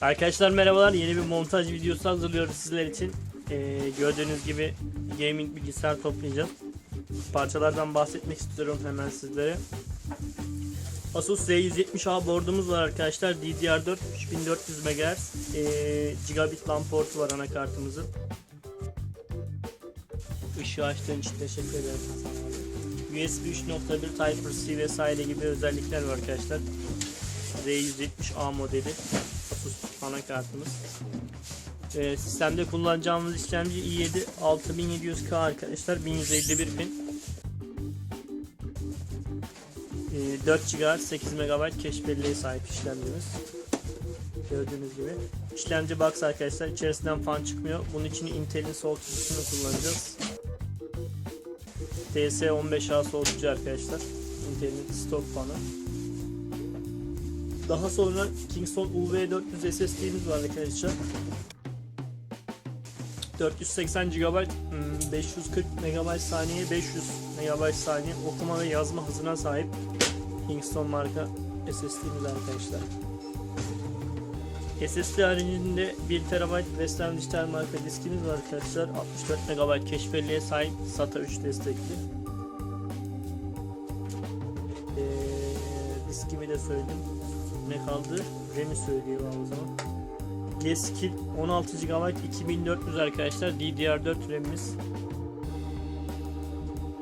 Arkadaşlar merhabalar. Yeni bir montaj videosu hazırlıyoruz sizler için. Ee, gördüğünüz gibi gaming bilgisayar toplayacağız. Parçalardan bahsetmek istiyorum hemen sizlere. Asus Z170A board'umuz var arkadaşlar. DDR4 3400 MHz. Ee, gigabit LAN portu var anakartımızın. Işığı açtığın için teşekkür ederim. USB 3.1 Type-C vesaire gibi özellikler var arkadaşlar. Z170A modeli Anakartımız. Ee, sistemde kullanacağımız işlemci i7 6700K arkadaşlar 1151 pin. Ee, 4 GB 8 MB cache belleğe sahip işlemcimiz. Gördüğünüz gibi. İşlemci box arkadaşlar içerisinden fan çıkmıyor. Bunun için Intel'in soğutucusunu kullanacağız. TS15A soğutucu arkadaşlar. Intel'in stok fanı. Daha sonra Kingston UV400 SSD'miz var arkadaşlar. 480 GB, hmm, 540 MB saniye, 500 MB saniye okuma ve yazma hızına sahip Kingston marka SSD'miz arkadaşlar. SSD haricinde 1 TB Western Digital marka diskimiz var arkadaşlar. 64 MB belleğe sahip SATA 3 destekli. Ee, diskimi de söyledim. Ne kaldı? RAM'i söyleyeyim o zaman. G-Skill 16 GB 2400 arkadaşlar. DDR4 RAM'imiz.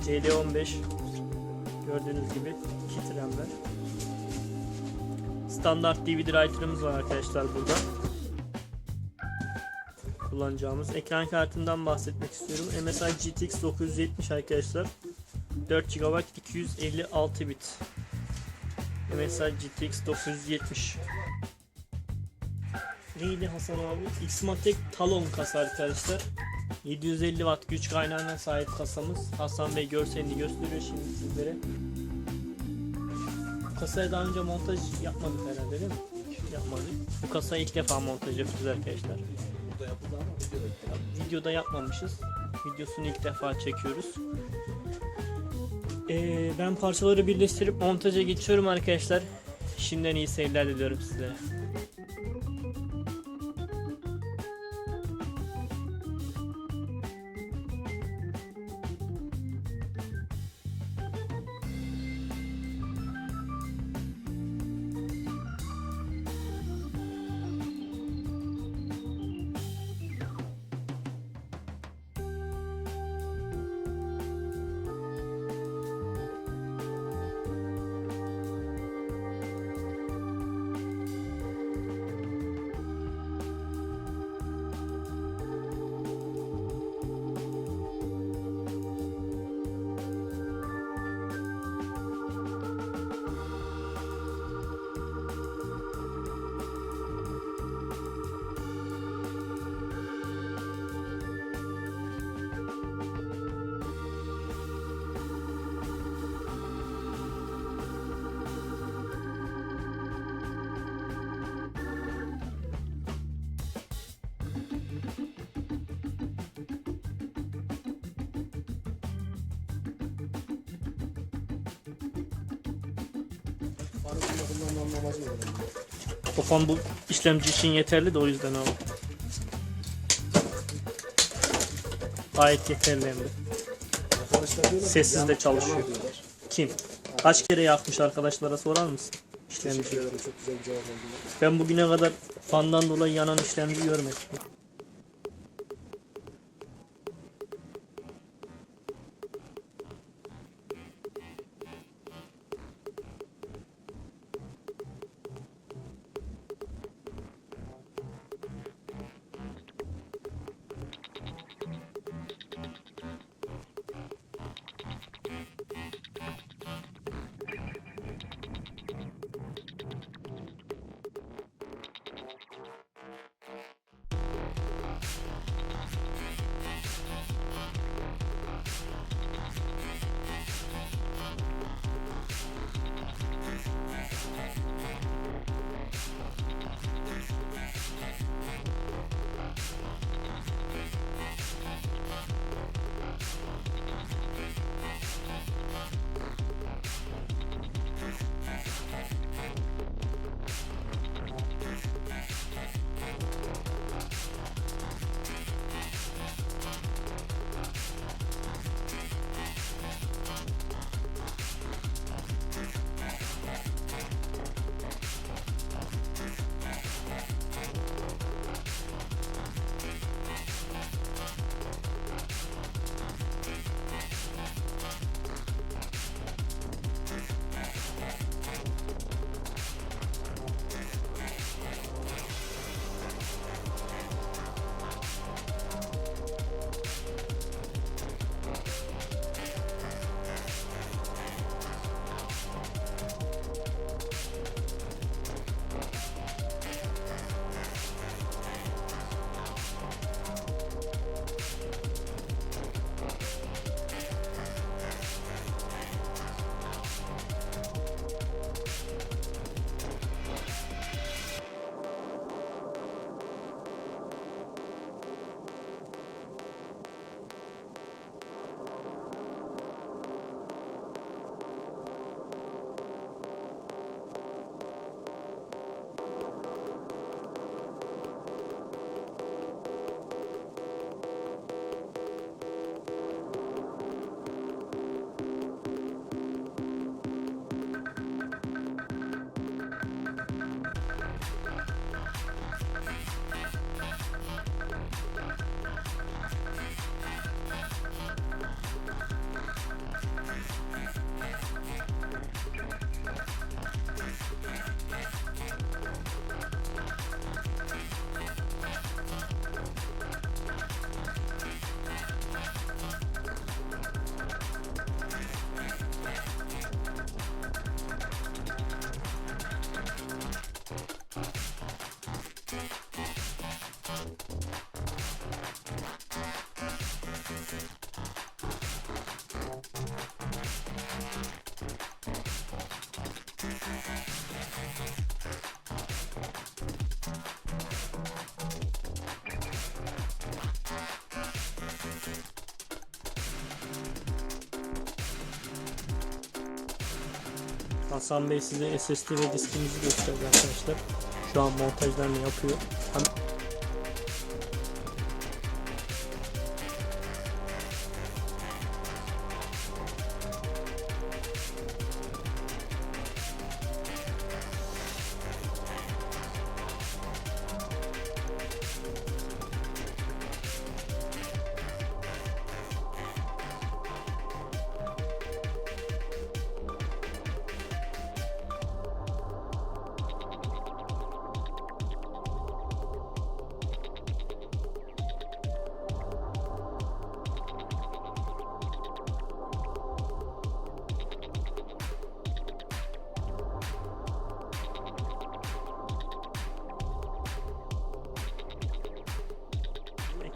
CD15 gördüğünüz gibi kit RAM'ler. Standart DVD writer'ımız var arkadaşlar burada. Kullanacağımız ekran kartından bahsetmek istiyorum. MSI GTX 970 arkadaşlar. 4 GB 256 bit. MSI GTX 970 Neydi Hasan abi? Xmatek Talon kasa arkadaşlar. 750 watt güç kaynağına sahip kasamız. Hasan Bey görselini gösteriyor şimdi sizlere. Bu kasaya daha önce montaj yapmadık herhalde değil mi? Yapmadık. Bu kasayı ilk defa montaj yapacağız arkadaşlar. Burada yapıldı ama videoda. Videoda yapmamışız. Videosunu ilk defa çekiyoruz. Ee, ben parçaları birleştirip montaja geçiyorum arkadaşlar. Şimdiden iyi seyirler diliyorum size. O fan bu işlemci için yeterli de o yüzden aldım. Gayet yeterli hem de. Sessiz de çalışıyor. Kim? Kaç kere yakmış arkadaşlara sorar mısın? İşlemci. Ben bugüne kadar fandan dolayı yanan işlemci görmedim. Hasan Bey size SSD ve diskimizi gösterdi arkadaşlar. Şu an montajlarını yapıyor. Hem-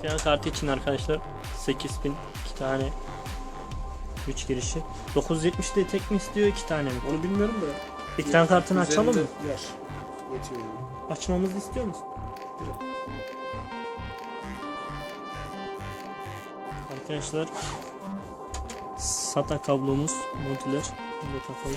Ekran kartı için arkadaşlar 8000 iki tane güç girişi. 970'de tek mi istiyor iki tane mi? Onu bilmiyorum da. Ekran kartını açalım mı? Yetiyor yani. Açmamızı istiyor musun? Arkadaşlar SATA kablomuz modüler. Bunu da takalım.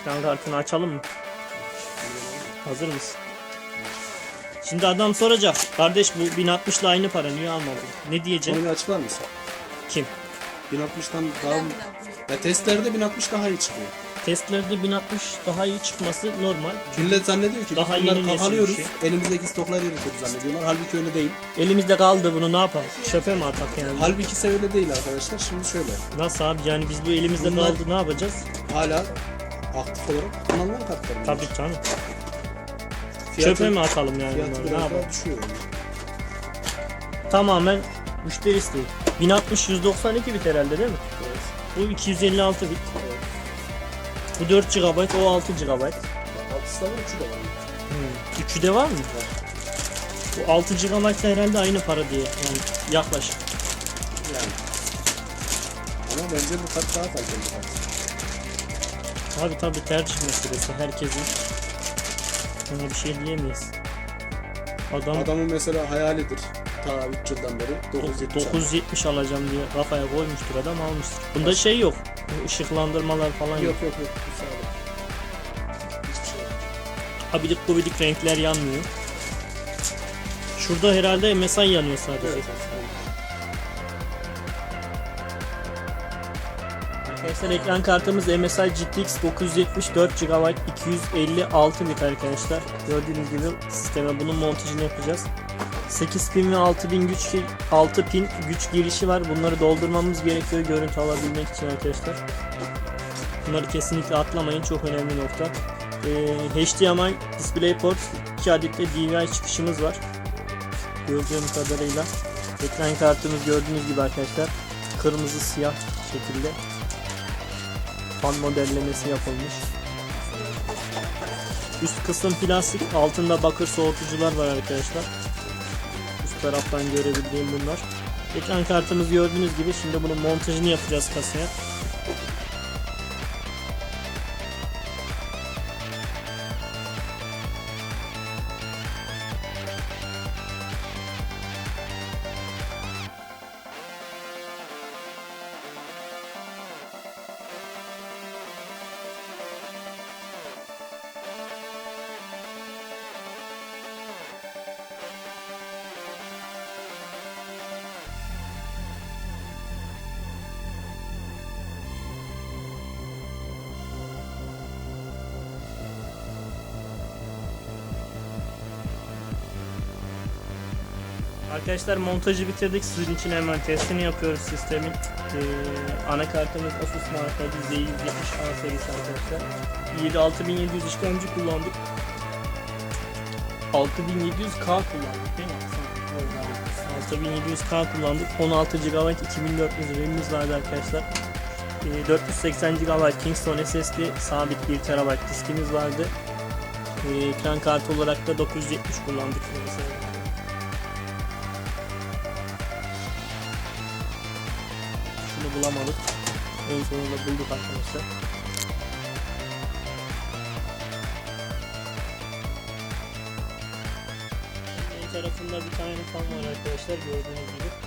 Ekran kartını açalım mı? Hazır mısın? Şimdi adam soracak. Kardeş bu 1060 ile aynı para niye almadın? Ne diyecek? Onu bir açıklar mısın? Kim? 1060'tan daha... Ya testlerde 1060 daha iyi çıkıyor. Testlerde 1060 daha iyi çıkması normal. Millet zannediyor ki Daha bunları kakalıyoruz. bir Elimizdeki stokları eritiyoruz zannediyorlar. Halbuki öyle değil. Elimizde kaldı bunu ne yapalım? Çöpe mi atak yani? Halbuki ise öyle değil arkadaşlar. Şimdi şöyle. Nasıl abi yani biz bu elimizde Bunlar- kaldı ne yapacağız? Hala aktif olarak kullanılan kartlar. bunlar. Tabii canım. Fiyatı- Çöpe mi atalım yani Fiyatı bunları? Ne biraz yapalım? daha düşüyor. yani. Tamamen müşteri isteği. 1060 192 bit herhalde değil mi? Evet. Bu 256 bit. Evet. Bu 4 GB, o 6 GB. Altısı da var, üçü de var. Hmm. Üçü de var mı? Bu 6 GB da herhalde aynı para diye. Yani yaklaşık. Yani. Ama bence bu kart daha kaliteli bir kart. Tabi tabi tercih meselesi herkesin. Buna bir şey diyemeyiz. Adam Adamın mesela hayalidir. Ta 3 yıldan beri 970 aldı. 970 alacağım diye kafaya koymuştur adam almıştır. Bunda şey yok. Bu ışıklandırmalar falan yok. Yok yok yok. Hiçbir şey yok. Abidik gubidik renkler yanmıyor. Şurada herhalde MSI yanıyor sadece. Evet. Arkadaşlar ekran kartımız MSI GTX 974 GB 256 bit arkadaşlar. Gördüğünüz gibi sisteme bunun montajını yapacağız. 8000 ve 6000 güç 6000 güç girişi var. Bunları doldurmamız gerekiyor görüntü alabilmek için arkadaşlar. Bunları kesinlikle atlamayın. Çok önemli nokta. Ee, HDMI DisplayPort 2 adet de DVI çıkışımız var. Gördüğüm kadarıyla. Ekran kartımız gördüğünüz gibi arkadaşlar. Kırmızı siyah şekilde fan modellemesi yapılmış. Üst kısım plastik, altında bakır soğutucular var arkadaşlar. Üst taraftan görebildiğim bunlar. Ekran kartımız gördüğünüz gibi şimdi bunun montajını yapacağız kasaya. Arkadaşlar montajı bitirdik. Sizin için hemen testini yapıyoruz sistemin. Ee, anakartımız Asus marka Z170A serisi arkadaşlar. 7 6700 işlemci kullandık. 6700K kullandık değil mi? 6700K kullandık. 16 GB 2400 RAM'imiz vardı arkadaşlar. Ee, 480 GB Kingston SSD sabit 1 TB diskimiz vardı. Ee, ekran kartı olarak da 970 kullandık. Mesela. Bulamadık. En sonunda bulduk arkadaşlar. En tarafında bir tane fan var arkadaşlar gördüğünüz gibi.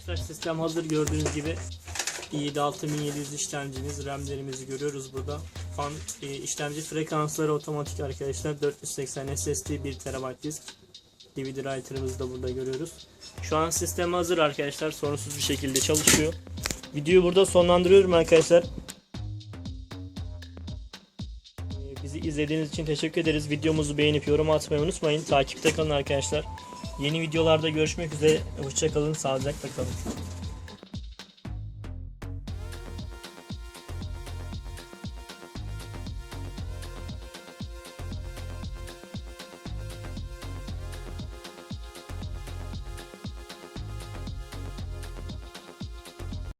Arkadaşlar sistem hazır gördüğünüz gibi i7 6700 işlemcimiz, RAM'lerimizi görüyoruz burada. Fan e, işlemci frekansları otomatik arkadaşlar. 480 SSD 1 TB disk. DVD writer'ımızı da burada görüyoruz. Şu an sistem hazır arkadaşlar. Sorunsuz bir şekilde çalışıyor. Videoyu burada sonlandırıyorum arkadaşlar. E, Bizi izlediğiniz için teşekkür ederiz. Videomuzu beğenip yorum atmayı unutmayın. Takipte kalın arkadaşlar. Yeni videolarda görüşmek üzere. Hoşçakalın, sağlıcakla kalın.